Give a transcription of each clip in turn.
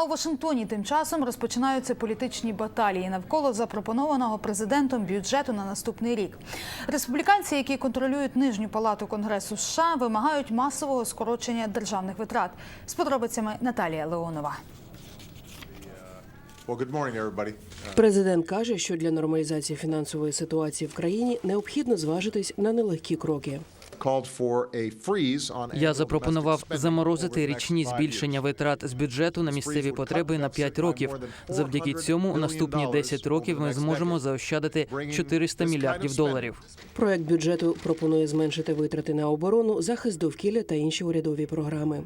А у Вашингтоні тим часом розпочинаються політичні баталії навколо запропонованого президентом бюджету на наступний рік. Республіканці, які контролюють нижню палату Конгресу США, вимагають масового скорочення державних витрат. З подробицями Наталія Леонова. Everybody. Президент каже, що для нормалізації фінансової ситуації в країні необхідно зважитись на нелегкі кроки. Я запропонував заморозити over the next річні збільшення витрат з бюджету на місцеві потреби на 5 років. Завдяки цьому у наступні 10 років ми зможемо заощадити 400 мільярдів доларів. Проект бюджету пропонує зменшити витрати на оборону, захист довкілля та інші урядові програми.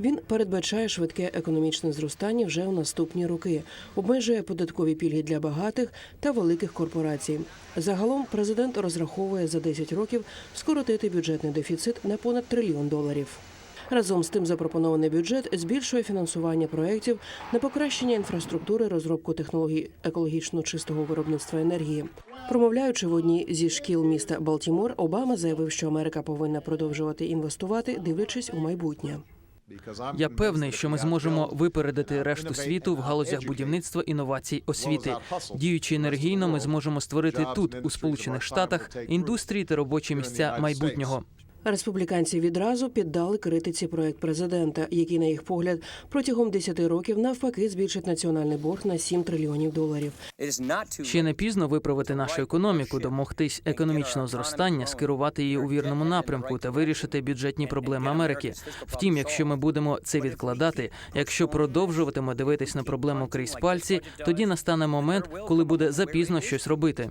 Він передбачає швидке економічне зростання вже у наступні роки, обмежує податкові пільги для багатих та великих корпорацій. Загалом президент розраховує за 10 років скоротити бюджетний дефіцит на понад трильйон доларів. Разом з тим запропонований бюджет збільшує фінансування проєктів на покращення інфраструктури, розробку технологій екологічно чистого виробництва енергії. Промовляючи в одній зі шкіл міста Балтімор, Обама заявив, що Америка повинна продовжувати інвестувати, дивлячись у майбутнє. Я певний, що ми зможемо випередити решту світу в галузях будівництва, інновацій, освіти. Діючи енергійно, ми зможемо створити тут, у Сполучених Штатах, індустрії та робочі місця майбутнього. Республіканці відразу піддали критиці проект президента, який, на їх погляд, протягом 10 років навпаки збільшить національний борг на 7 трильйонів доларів. Ще не пізно виправити нашу економіку, домогтись економічного зростання, скерувати її у вірному напрямку та вирішити бюджетні проблеми Америки. Втім, якщо ми будемо це відкладати, якщо продовжуватиме дивитись на проблему крізь пальці, тоді настане момент, коли буде запізно щось робити.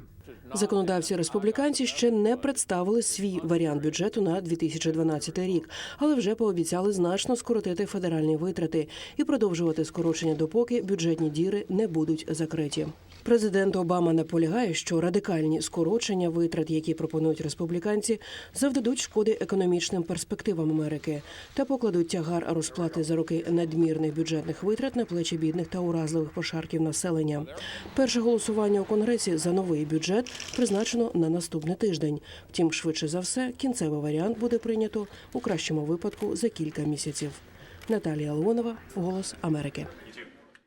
Законодавці республіканці ще не представили свій варіант бюджету на 2012 рік, але вже пообіцяли значно скоротити федеральні витрати і продовжувати скорочення, допоки бюджетні діри не будуть закриті. Президент Обама наполягає, що радикальні скорочення витрат, які пропонують республіканці, завдадуть шкоди економічним перспективам Америки та покладуть тягар розплати за роки надмірних бюджетних витрат на плечі бідних та уразливих пошарків населення. Перше голосування у конгресі за новий бюджет призначено на наступний тиждень. Втім, швидше за все, кінцевий варіант буде прийнято у кращому випадку за кілька місяців. Наталія Леонова, Голос Америки.